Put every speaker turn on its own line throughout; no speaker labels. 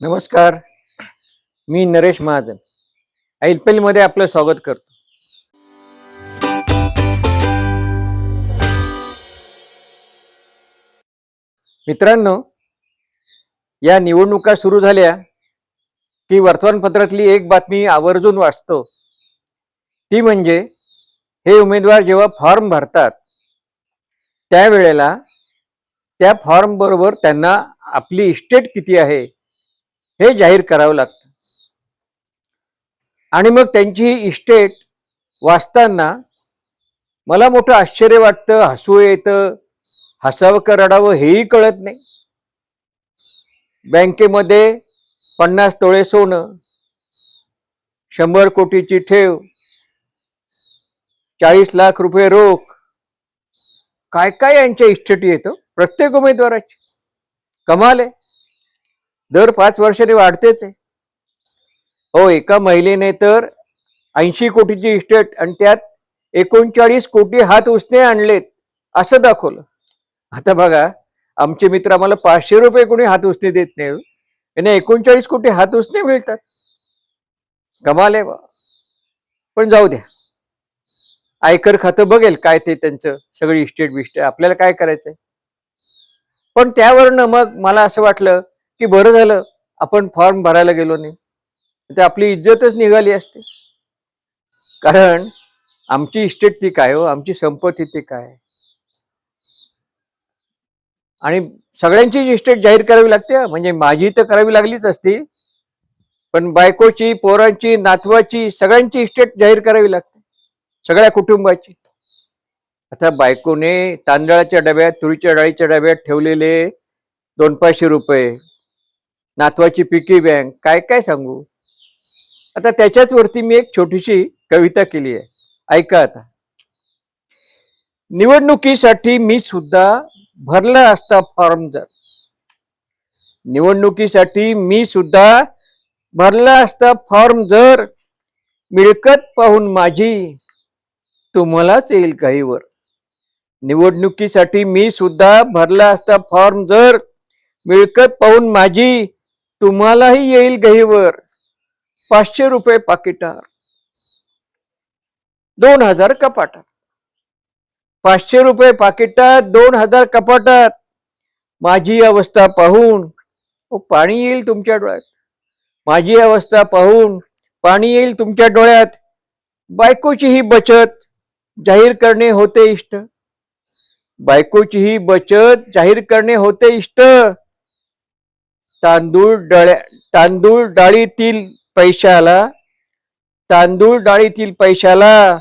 नमस्कार. मी नरेश महाजन. ऐलपेल मध्ये आपलं स्वागत करतो. मित्रांनो या निवडणुका सुरू झाल्या की वर्तमानपत्रातली एक बातमी आवर्जून वाचतो. ती म्हणजे हे उमेदवार जेव्हा फॉर्म भरतात त्यावेळेला त्या फॉर्म बरोबर त्यांना आपली इस्टेट किती आहे हे जाहीर करावं लागतं. आणि मग त्यांची ही इस्टेट वाचताना मला मोठं आश्चर्य वाटतं हसू येतं हसावं का रडावं हेही कळत नाही. बँकेमध्ये पन्नास तोळे सोनं शंभर कोटीची ठेव चाळीस लाख रुपये रोख काय काय यांच्या इस्टेटी येतं? प्रत्येक उमेदवाराची. कमाल आहे. दर पाच वर्षाने वाढतेच आहे. हो एका महिलेने तर ऐंशी कोटीची इस्टेट आणि त्यात एकोणचाळीस कोटी हात उसने आणलेत असं दाखवलं. आता बघा आमचे मित्र आम्हाला पाचशे रुपये कोणी हात उसने देत नाही हो. यांना एकोणचाळीस कोटी हात उसने मिळतात. कमाल आहे बा. पण जाऊ द्या. आयकर खातं बघेल काय ते त्यांचं सगळी इस्टेट बिस्टेट आपल्याला काय करायचंय? पण त्यावरनं मग मला असं वाटलं की बरं झालं आपण फॉर्म भरायला गेलो नाही. ते आपली इज्जतच निघाली असते. कारण आमची इस्टेट ती काय हो? आमची संपत्ती ती काय? आणि सगळ्यांचीच इस्टेट जाहीर करावी लागते. म्हणजे माझी तर करावी लागलीच असती. पण बायकोची पोरांची नातवाची सगळ्यांची इस्टेट जाहीर करावी लागते. सगळ्या कुटुंबाची. आता बायकोने तांदळाच्या डब्यात तुरीच्या डाळीच्या डब्यात ठेवलेले दोन पाचशे रुपये. नातवाची पिकी बँक काय काय सांगू? आता त्याच्याच वरती मी एक छोटीशी कविता केली आहे. ऐका आता. निवडणुकीसाठी मी सुद्धा भरला असता फॉर्म जर. निवडणुकीसाठी मी सुद्धा भरला असता फॉर्म जर मिळकत पाहून माझी तुम्हालाच येईल काही वर. निवडणुकीसाठी मी सुद्धा भरला असता फॉर्म जर मिळकत पाहून माझी तुम्हालाही येईल गहीवर पाचशे रुपये पाकिटार. दोन हजार कपाटात पाचशे रुपये पाकिटात दोन हजार कपाटात माझी अवस्था पाहून ओ, पाणी येईल तुमच्या डोळ्यात. माझी अवस्था पाहून पाणी येईल तुमच्या डोळ्यात. बायकोची ही बचत जाहीर करणे होते इष्ट. बायकोची ही बचत जाहीर करणे होते इष्ट. तांदूळ डळ्या तांदूळ डाळीतील पैशाला तांदूळ डाळीतील पैशाला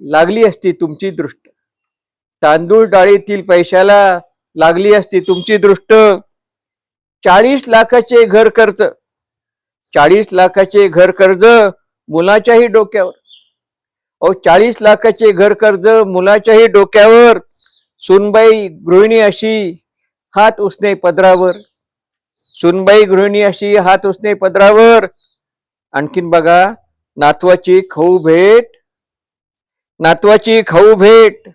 लागली असती तुमची दृष्ट. तांदूळ डाळीतील पैशाला लागली असती तुमची दृष्ट. चाळीस लाखाचे घर कर्ज चाळीस लाखाचे घर कर्ज मुलाच्याही डोक्यावर. अहो चाळीस लाखाचे घर कर्ज मुलाच्याही डोक्यावर. सुनबाई गृहिणी अशी हात उसने पदरावर. सुनबाई गृहिणी अशी हात उसने पदरावर. आणखीन बघा नातवाची खाऊ भेट. नातवाची खाऊ भेट.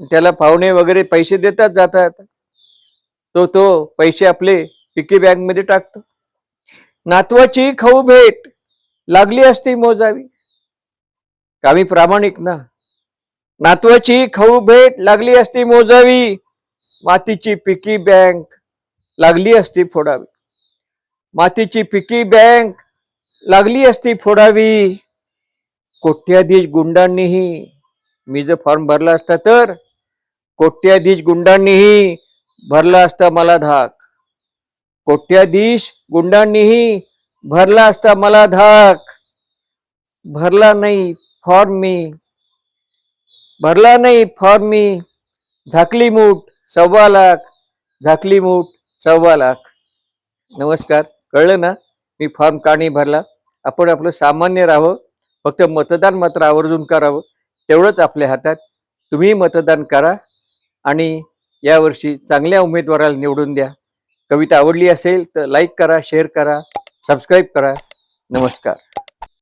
त्याला पाहुणे वगैरे पैसे देतात जातात. तो तो पैसे आपले पिकी बॅगमध्ये टाकतो. नातवाची खाऊ भेट. लागली असती मोजावी. कामी प्रामाणिक ना. नातवाची खाऊ भेट लागली असती मोजावी. मातीची पिकी बँक लागली असती फोडावी. मातीची पिकी बँक लागली असती फोडावी. कोट्याधीश गुंडांनीही मी जर फॉर्म भरला असता तर कोट्याधीश गुंडांनीही भरला असता मला धाक. कोट्याधीश गुंडांनीही भरला असता मला धाक. भरला नाही फॉर्म मी. भरला नाही फॉर्म मी. झाकली मूठ सव्वा लाख. झाकली मूठ सव्वा लाख. नमस्कार. कळलं ना? मी फॉर्म का नाही भरला? आपण आपलं सामान्य राहावं फक्त मतदान मात्र आवर्जून करावं तेवढंच आपल्या हातात. तुम्ही मतदान करा आणि यावर्षी चांगल्या उमेदवाराला निवडून द्या. कविता आवडली असेल तर लाईक करा शेअर करा सबस्क्राईब करा. नमस्कार.